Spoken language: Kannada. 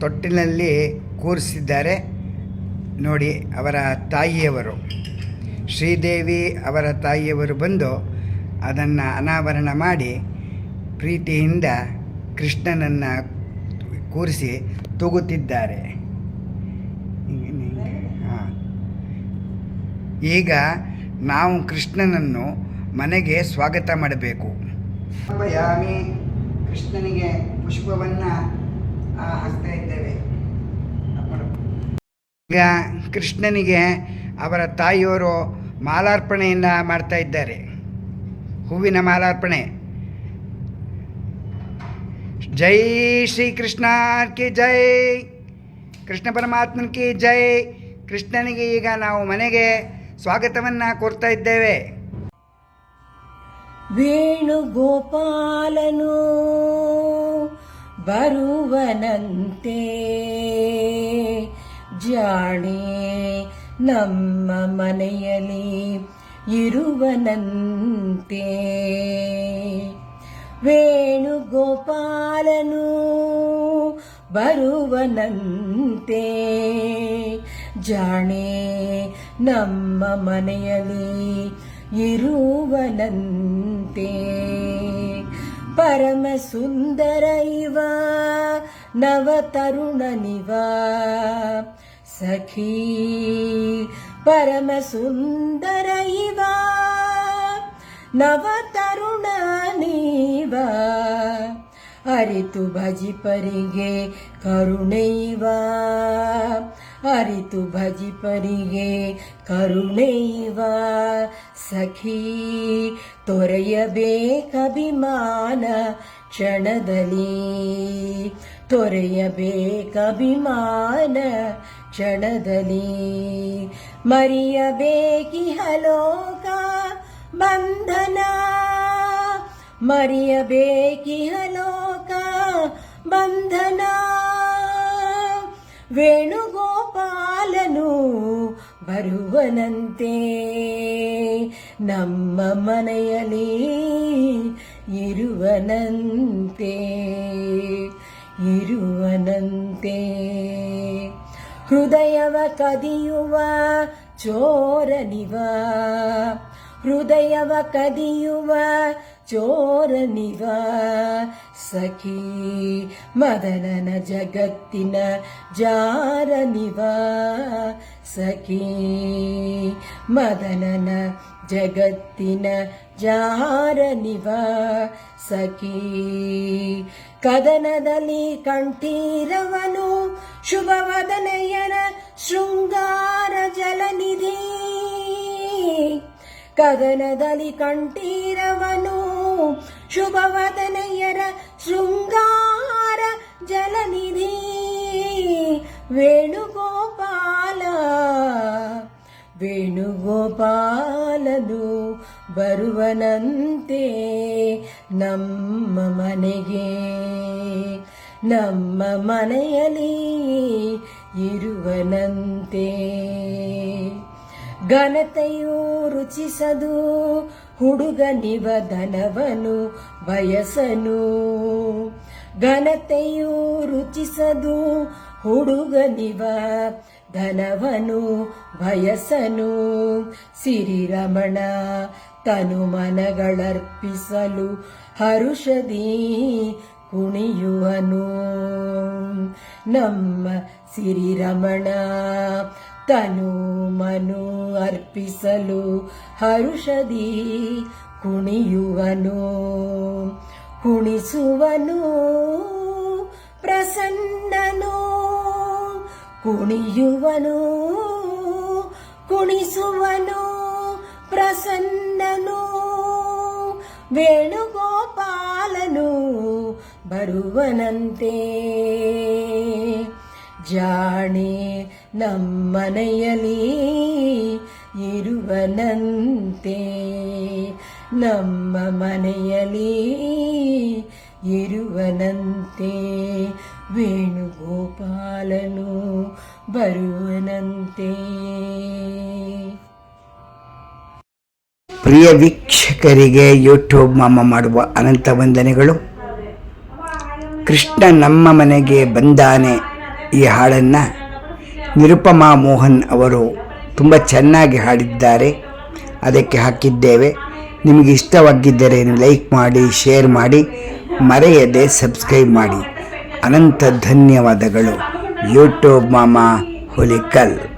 ತೊಟ್ಟಿನಲ್ಲಿ ಕೂರಿಸಿದ್ದಾರೆ. ನೋಡಿ, ಅವರ ತಾಯಿಯವರು. ಶ್ರೀದೇವಿ ಅವರ ತಾಯಿಯವರು ಬಂದು ಅದನ್ನು ಅನಾವರಣ ಮಾಡಿ ಪ್ರೀತಿಯಿಂದ ಕೃಷ್ಣನನ್ನು ಕೂರಿಸಿ ತೂಗುತ್ತಿದ್ದಾರೆ. ಈಗ ನಾವು ಕೃಷ್ಣನನ್ನು ಮನೆಗೆ ಸ್ವಾಗತ ಮಾಡಬೇಕು. ಕೃಷ್ಣನಿಗೆ ಪುಷ್ಪವನ್ನು ಇದ್ದೇವೆ. ಈಗ ಕೃಷ್ಣನಿಗೆ ಅವರ ತಾಯಿಯವರು ಮಾಲಾರ್ಪಣೆಯನ್ನು ಮಾಡ್ತಾ ಇದ್ದಾರೆ. ಹೂವಿನ ಮಾಲಾರ್ಪಣೆ. ಜೈ ಶ್ರೀ ಕೃಷ್ಣ ಕಿ ಜೈ. ಕೃಷ್ಣ ಪರಮಾತ್ಮನ ಕಿ ಜೈ. ಕೃಷ್ಣನಿಗೆ ಈಗ ನಾವು ಮನೆಗೆ ಸ್ವಾಗತವನ್ನು ಕೊಡ್ತಾ ಇದ್ದೇವೆ. ವೇಣುಗೋಪಾಲನು ಬರುವನಂತೆ. ಜಾಣೆ ನಮ್ಮ ಮನೆಯಲ್ಲಿ ಇರುವನಂತೆ. ವೇಣುಗೋಪಾಲನು ಬರುವನಂತೆ. ಜಾಣೆ ನಮ್ಮ ಮನೆಯಲ್ಲಿ ಇರುವನಂತೆ. ಪರಮ ಸುಂದರ ಇವ ನವ ತರುಣನಿವ ಸಖಿ ಪರಮ ಸುಂದರ ಇವ ನವ ತರುಣನಿವ ಅರಿತು ಭಜಿಪರಿಗೆ ಕರುಣೈವ ಅರಿತು ಭಜಿಪರಿಗೆ ಕರುಣೈವ ಸಖಿ. ತೊರೆಯಬೇಕಭಿಮಾನ ಕ್ಷಣದಲ್ಲಿ. ತೊರೆಯಬೇಕಭಿಮಾನ ಕ್ಷಣದಲ್ಲಿ. ಮರೆಯಬೇಕಿಹ ಲೋಕ ಬಂಧನ. ಮರೆಯಬೇಕಿಹ ಲೋಕ ಬಂಧನ. ವೇಣುಗೋಪಾಲನು ಬರುವನಂತೆ. ನಮ್ಮ ಮನೆಯಲ್ಲಿ ಇರುವನಂತೆ ಇರುವನಂತೆ. ಹೃದಯವ ಕದಿಯುವ ಚೋರನಿವ ಹೃದಯವ ಕದಿಯುವ ಚೋರನಿವ ಸಖಿ ಮದನನ ಜಗತ್ತಿನ ಜಾರನಿವ ಸಖಿ ಮದನನ ಜಗತ್ತಿನ ಜಾರನಿವ ಸಖಿ ಕದನದಲ್ಲಿ ಕಂಠೀರವನು ಶುಭವದನೆಯನ ಶೃಂಗಾರ ಜಲನಿಧಿ. ಕದನದಲ್ಲಿ ಕಂಠೀರವನು ಶುಭವದನೆಯರ ಶೃಂಗಾರ ಜಲನಿಧಿ ವೇಣುಗೋಪಾಲ. ವೇಣುಗೋಪಾಲನು ಬರುವನಂತೆ ನಮ್ಮ ಮನೆಗೆ. ನಮ್ಮ ಮನೆಯಲ್ಲಿ ಇರುವನಂತೆ. ಘನತೆಯು ರುಚಿಸದು, ಹುಡುಗ ಧನವನು ಬಯಸನು ಘನತೆಯು ರುಚಿಸದು ಹುಡುಗನಿವ ಧನವನು ಬಯಸನು ಸಿರಿರಮಣ ತನು ಮನಗಳರ್ಪಿಸಲು ಹರುಷದಿ ಕುಣಿಯುವನು. ನಮ್ಮ ಸಿರಿರಮಣ ತನು ಮನು ಅರ್ಪಿಸಲು ಹರುಷದಿ ಕುಣಿಯುವನು ಕುಣಿಸುವನು ಪ್ರಸನ್ನನು ಕುಣಿಯುವನು ಕುಣಿಸುವನು ಪ್ರಸನ್ನನು ವೇಣುಗೋಪಾಲನು ಬರುವನಂತೆ ಜಾಣೆ ನಮ್ಮನೆಯಲ್ಲಿ ಇರುವನಂತೆ. ನಮ್ಮ ಮನೆಯಲ್ಲಿ ಇರುವನಂತೆ. ವೇಣುಗೋಪಾಲನು ಬರುವನಂತೆ. ಪ್ರಿಯ ವೀಕ್ಷಕರಿಗೆ ಯೂಟ್ಯೂಬ್ ಮಾಮ ಮಾಡುವ ಅನಂತ ವಂದನೆಗಳು. ಕೃಷ್ಣ ನಮ್ಮ ಮನೆಗೆ ಬಂದಾನೆ. ಈ ಹಾಡನ್ನು ನಿರುಪಮಾ ಮೋಹನ್ ಅವರು ತುಂಬ ಚೆನ್ನಾಗಿ ಹಾಡಿದ್ದಾರೆ. ಅದಕ್ಕೆ ಹಾಕಿದ್ದೇವೆ. ನಿಮಗೆ ಇಷ್ಟವಾಗಿದ್ದರೆ ಲೈಕ್ ಮಾಡಿ, ಶೇರ್ ಮಾಡಿ, ಮರೆಯದೆ ಸಬ್ಸ್ಕ್ರೈಬ್ ಮಾಡಿ. ಅನಂತ ಧನ್ಯವಾದಗಳು. ಯೂಟ್ಯೂಬ್ ಮಾಮಾ ಹುಲಿಕಲ್.